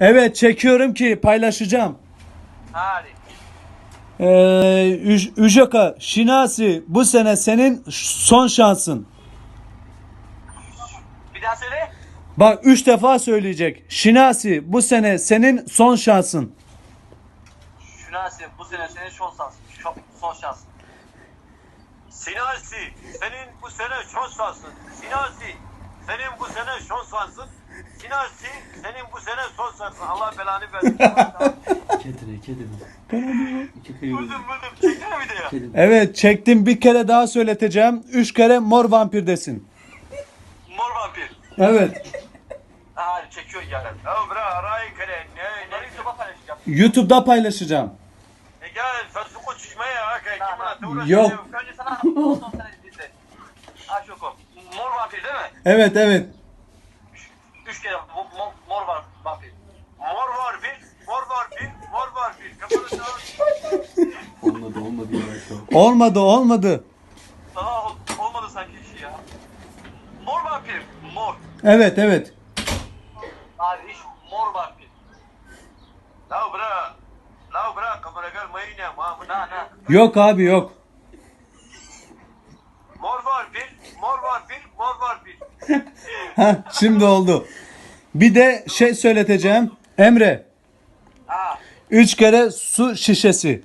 Evet çekiyorum ki paylaşacağım. Hadi. Ee, Üj- Üjoka, Şinasi bu sene senin son şansın. Bir daha söyle. Bak üç defa söyleyecek. Şinasi bu sene senin son şansın. Şunasi bu sene senin son şansın. Son, son şansın. Sinasi senin bu sene son şansın. Sinasi senin bu sene son şansın. Sinasi senin bu sene son şansın. Allah belanı versin. Kedi, kedi bu. İki kıyı buldum buldum. Çeksene bir de ya. Kedi. Evet çektim bir kere daha söyleteceğim. Üç kere mor vampir desin. Mor vampir. Evet. Hadi çekiyor yani. Ya bırak arayı kere. Ne? Bunları YouTube'a paylaşacağım. YouTube'da paylaşacağım. E gel çizmeye. Yok. Önce sana. Ha. Mor vampir değil mi? Evet evet. Üç kere mor, mor, mor var vampir. Mor mor vampir, mor. Kafanı sağ Olmadı olmadı. Olmadı olmadı. Daha ol- olmadı sanki işi ya. Mor vampir, mor. Evet evet. Abi iş mor vampir. La bırak. La bırak kamera gelmeyin ya. Ma na na. Yok abi yok. Mor vampir, mor vampir, mor vampir. Heh, şimdi oldu. Bir de şey söyleteceğim. Emre. Ha. Üç kere su şişesi.